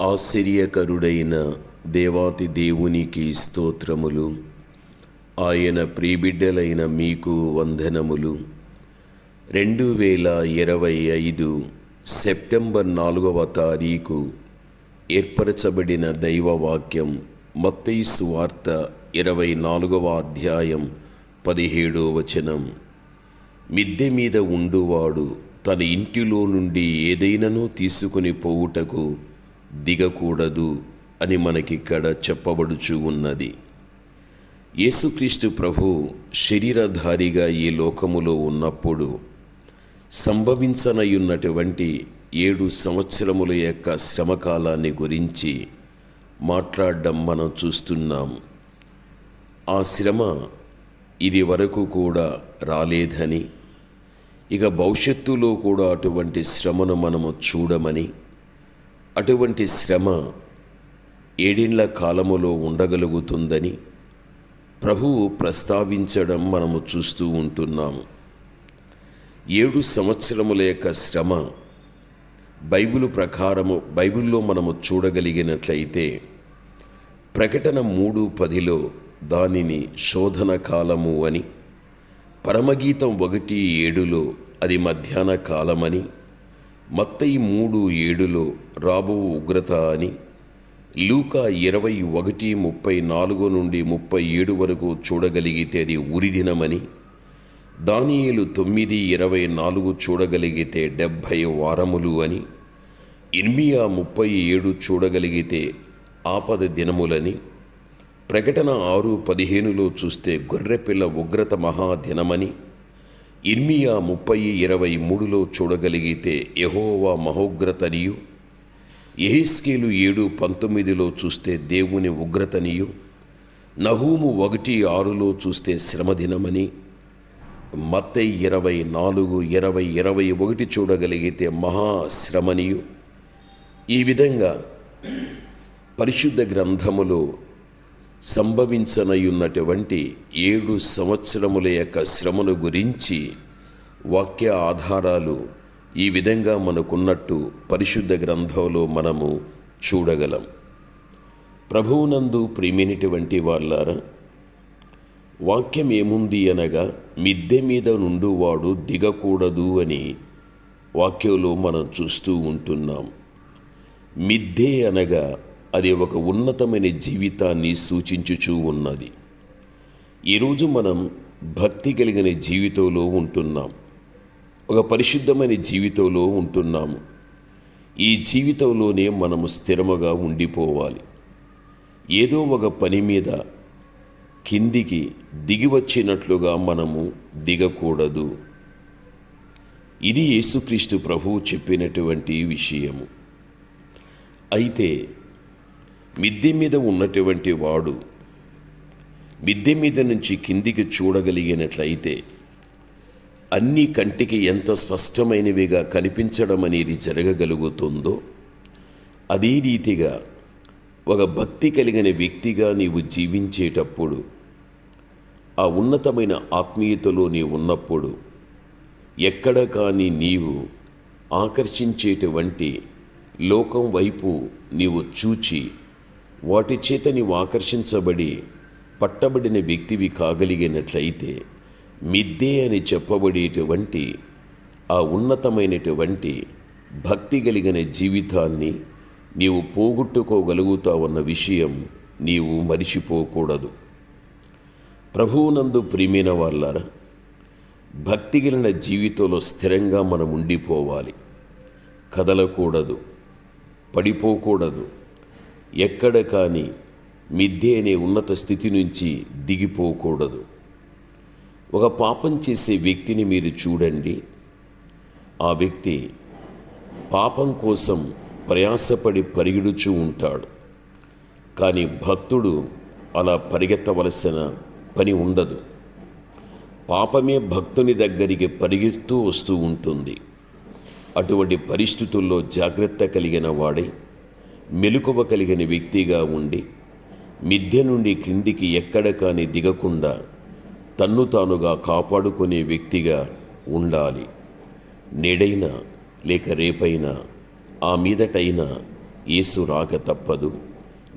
ఆశ్చర్యకరుడైన దేవాతి దేవునికి స్తోత్రములు. ఆయన ప్రీబిడ్డలైన మీకు వందనములు. రెండు వేల ఇరవై ఐదు సెప్టెంబర్ నాలుగవ తారీఖు ఏర్పరచబడిన దైవవాక్యం మత్తైసు వార్త ఇరవై నాలుగవ అధ్యాయం పదిహేడో వచనం. మిద్దె మీద ఉండువాడు తన ఇంటిలో నుండి ఏదైనానో తీసుకుని పోవుటకు దిగకూడదు అని మనకిక్కడ చెప్పబడుచు ఉన్నది. యేసుక్రీస్తు ప్రభు శరీరధారిగా ఈ లోకములో ఉన్నప్పుడు సంభవించనయున్నటువంటి ఏడు సంవత్సరముల యొక్క శ్రమకాలాన్ని గురించి మాట్లాడడం మనం చూస్తున్నాం. ఆ శ్రమ ఇది వరకు కూడా రాలేదని ఇక భవిష్యత్తులో కూడా అటువంటి శ్రమను మనము చూడమని అటువంటి శ్రమ ఏడిండ్ల కాలములో ఉండగలుగుతుందని ప్రభువు ప్రస్తావించడం మనము చూస్తూ ఉంటున్నాము. ఏడు సంవత్సరముల యొక్క శ్రమ బైబిల్ ప్రకారము బైబిల్లో మనము చూడగలిగినట్లయితే ప్రకటన మూడు పదిలో దానిని శోధన కాలము అని పరమగీతం ఒకటి ఏడులో అది మధ్యాహ్న కాలమని మత్తయి మూడు ఏడులో రాబో ఉగ్రత అని లూకా ఇరవై ఒకటి ముప్పై నాలుగు నుండి ముప్పై ఏడు వరకు చూడగలిగితే అది ఉరిదినమని దానియేలు తొమ్మిది ఇరవై నాలుగు చూడగలిగితే డెబ్భై వారములు అని ఇన్మియా ముప్పై ఏడు చూడగలిగితే ఆపద దినములని ప్రకటన ఆరు పదిహేనులో చూస్తే గొర్రెపిల్ల ఉగ్రత మహాదినమని ఇర్మియా ముప్పై ఇరవై మూడులో చూడగలిగితే యహోవా మహోగ్రతనియు. ఎహిస్కేలు ఏడు పంతొమ్మిదిలో చూస్తే దేవుని ఉగ్రతనియు. నహూము ఒకటి ఆరులో చూస్తే శ్రమదినమని. మత్తై ఇరవై నాలుగు ఇరవై ఇరవై ఒకటి చూడగలిగితే మహాశ్రమనియు ఈ విధంగా పరిశుద్ధ గ్రంథములో సంభవించనయున్నటువంటి ఏడు సంవత్సరముల యొక్క శ్రమను గురించి వాక్య ఆధారాలు ఈ విధంగా మనకున్నట్టు పరిశుద్ధ గ్రంథంలో మనము చూడగలం. ప్రభువునందు ప్రేమినటువంటి వాళ్ళారా వాక్యం ఏముంది అనగా మిద్దె మీద నుండువాడు దిగకూడదు అని వాక్యంలో మనం చూస్తూ ఉంటున్నాం. మిద్దె అనగా అది ఒక ఉన్నతమైన జీవితాన్ని సూచించుచూ ఉన్నది. ఈరోజు మనం భక్తి కలిగిన జీవితంలో ఉంటున్నాం. ఒక పరిశుద్ధమైన జీవితంలో ఉంటున్నాము. ఈ జీవితంలోనే మనము స్థిరముగా ఉండిపోవాలి. ఏదో ఒక పని మీద కిందికి దిగి వచ్చినట్లుగా మనము దిగకూడదు. ఇది యేసుక్రీస్తు ప్రభువు చెప్పినటువంటి విషయము. అయితే మిద్దె మీద ఉన్నటువంటి వాడు మిద్దె మీద నుంచి కిందికి చూడగలిగినట్లయితే అన్ని కంటికి ఎంత స్పష్టమైనవిగా కనిపించడం అనేది జరగగలుగుతుందో అదే రీతిగా ఒక భక్తి కలిగిన వ్యక్తిగా నీవు జీవించేటప్పుడు ఆ ఉన్నతమైన ఆత్మీయతలో నీ ఉన్నప్పుడు ఎక్కడ కానీ నీవు ఆకర్షించేటువంటి లోకం వైపు నీవు చూచి వాటి చేత నీవు ఆకర్షించబడి పట్టబడిన వ్యక్తివి కాగలిగినట్లయితే మిద్దే అని చెప్పబడేటువంటి ఆ ఉన్నతమైనటువంటి భక్తి కలిగిన జీవితాన్ని నీవు పోగొట్టుకోగలుగుతావన్న విషయం నీవు మరిచిపోకూడదు. ప్రభువునందు ప్రియమైన వాళ్ళారా భక్తి కలిగిన జీవితంలో స్థిరంగా మనం ఉండిపోవాలి. కదలకూడదు పడిపోకూడదు ఎక్కడ కానీ మిద్దె అనే ఉన్నత స్థితి నుంచి దిగిపోకూడదు. ఒక పాపం చేసే వ్యక్తిని మీరు చూడండి. ఆ వ్యక్తి పాపం కోసం ప్రయాసపడి పరిగెడుచూ ఉంటాడు. కానీ భక్తుడు అలా పరిగెత్తవలసిన పని ఉండదు. పాపమే భక్తుని దగ్గరికి పరిగెత్తూ వస్తూ ఉంటుంది. అటువంటి పరిస్థితుల్లో జాగ్రత్త కలిగిన వాడే మెలకువ కలిగిన వ్యక్తిగా ఉండి మిథ్య నుండి క్రిందికి ఎక్కడ కాని దిగకుండా తన్ను తానుగా కాపాడుకునే వ్యక్తిగా ఉండాలి. నేడైనా లేక రేపైనా ఆ మీదటైనా యేసు రాక తప్పదు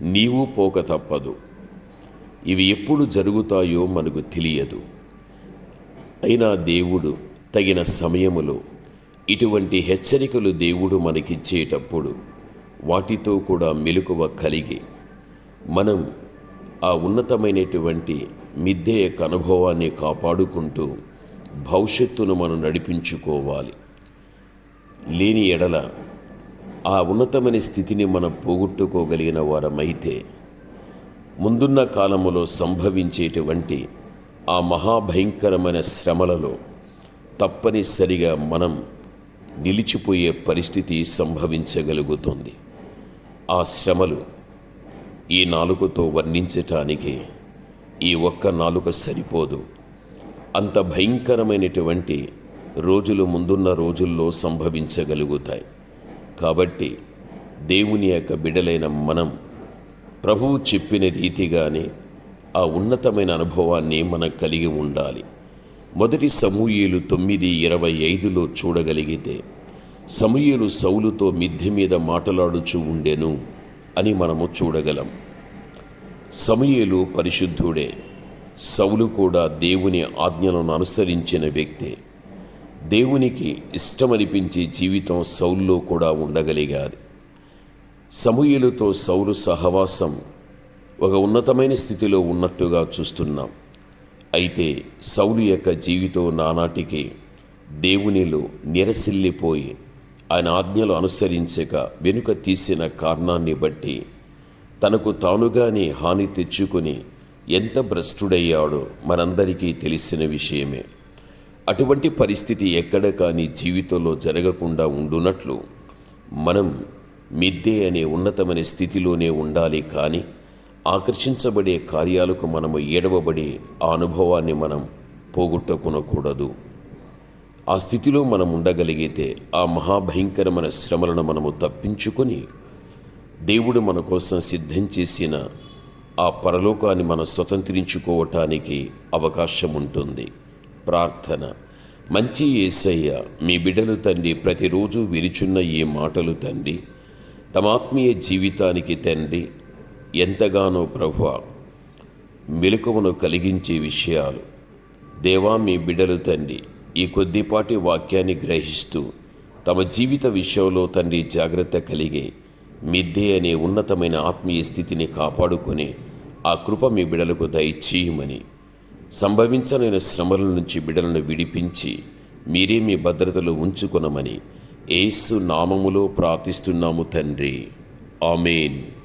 నీవు పోక తప్పదు. ఇవి ఎప్పుడు జరుగుతాయో మనకు తెలియదు. అయినా దేవుడు తగిన సమయములో ఇటువంటి హెచ్చరికలు దేవుడు మనకిచ్చేటప్పుడు వాటితో కూడా మెలకువ కలిగి. మనం ఆ ఉన్నతమైనటువంటి మిద్దె యొక్క అనుభవాన్ని కాపాడుకుంటూ భవిష్యత్తును మనం నడిపించుకోవాలి. లేని ఎడల ఆ ఉన్నతమైన స్థితిని మనం పోగొట్టుకోగలిగిన వారమైతే ముందున్న కాలములో సంభవించేటువంటి ఆ మహాభయంకరమైన శ్రమలలో తప్పనిసరిగా మనం నిలిచిపోయే పరిస్థితి సంభవించగలుగుతుంది. ఆ శ్రమలు ఈ నాలుకతో వర్ణించటానికి ఈ ఒక్క నాలుక సరిపోదు. అంత భయంకరమైనటువంటి రోజులు ముందున్న రోజుల్లో సంభవించగలుగుతాయి. కాబట్టి దేవుని యొక్క బిడలైన మనం ప్రభువు చెప్పిన రీతిగానే ఆ ఉన్నతమైన అనుభవాన్ని మనం కలిగి ఉండాలి. మొదటి సమూహీలు తొమ్మిది ఇరవై ఐదులో చూడగలిగితే సమూయేలు సౌలుతో మిద్దె మీద మాటలాడుచూ ఉండెను అని మనము చూడగలం. సమూయేలు పరిశుద్ధుడే సౌలు కూడా దేవుని ఆజ్ఞలను అనుసరించిన వ్యక్తే. దేవునికి ఇష్టమనిపించే జీవితం సౌల్లో కూడా ఉండగలిగాది. సమూయేలుతో సౌలు సహవాసం ఒక ఉన్నతమైన స్థితిలో ఉన్నట్టుగా చూస్తున్నాం. అయితే సౌలు యొక్క జీవితం నానాటికి దేవునిలో నిరసిల్లిపోయి ఆయన ఆజ్ఞలు అనుసరించక వెనుక తీసిన కారణాన్ని బట్టి తనకు తానుగానే హాని తెచ్చుకొని ఎంత భ్రష్టుడయ్యాడో మనందరికీ తెలిసిన విషయమే. అటువంటి పరిస్థితి ఎక్కడ కానీ జీవితంలో జరగకుండా ఉండునట్లు మనం మిద్దే అనే ఉన్నతమైన స్థితిలోనే ఉండాలి కానీ ఆకర్షించబడే కార్యాలకు మనము ఏడవబడి ఆ అనుభవాన్ని మనం పోగొట్టుకునకూడదు. ఆ స్థితిలో మనం ఉండగలిగితే ఆ మహాభయంకరమైన శ్రమలను మనము తప్పించుకొని దేవుడు మన కోసం సిద్ధం చేసిన ఆ పరలోకాన్ని మనం స్వతంత్రించుకోవటానికి అవకాశం ఉంటుంది. ప్రార్థన. మంచి ఏసయ్య మీ బిడ్డలు తండ్రి ప్రతిరోజు విరుచున్న ఈ మాటలు తండ్రి తమ ఆత్మీయ జీవితానికి తండ్రి ఎంతగానో ప్రభు మెలకువను కలిగించే విషయాలు. దేవా మీ బిడ్డలు తండ్రి ఈ కొద్దిపాటి వాక్యాన్ని గ్రహిస్తూ తమ జీవిత విషయంలో తండ్రి జాగ్రత్త కలిగి మిద్దే అనే ఉన్నతమైన ఆత్మీయ స్థితిని కాపాడుకొని ఆ కృప మీ బిడలకు దయచేయమని సంభవించలేని శ్రమల నుంచి బిడలను విడిపించి మీరే మీ భద్రతలో ఉంచుకొనమని ఏసు నామములో ప్రార్థిస్తున్నాము తండ్రి. ఆమెన్.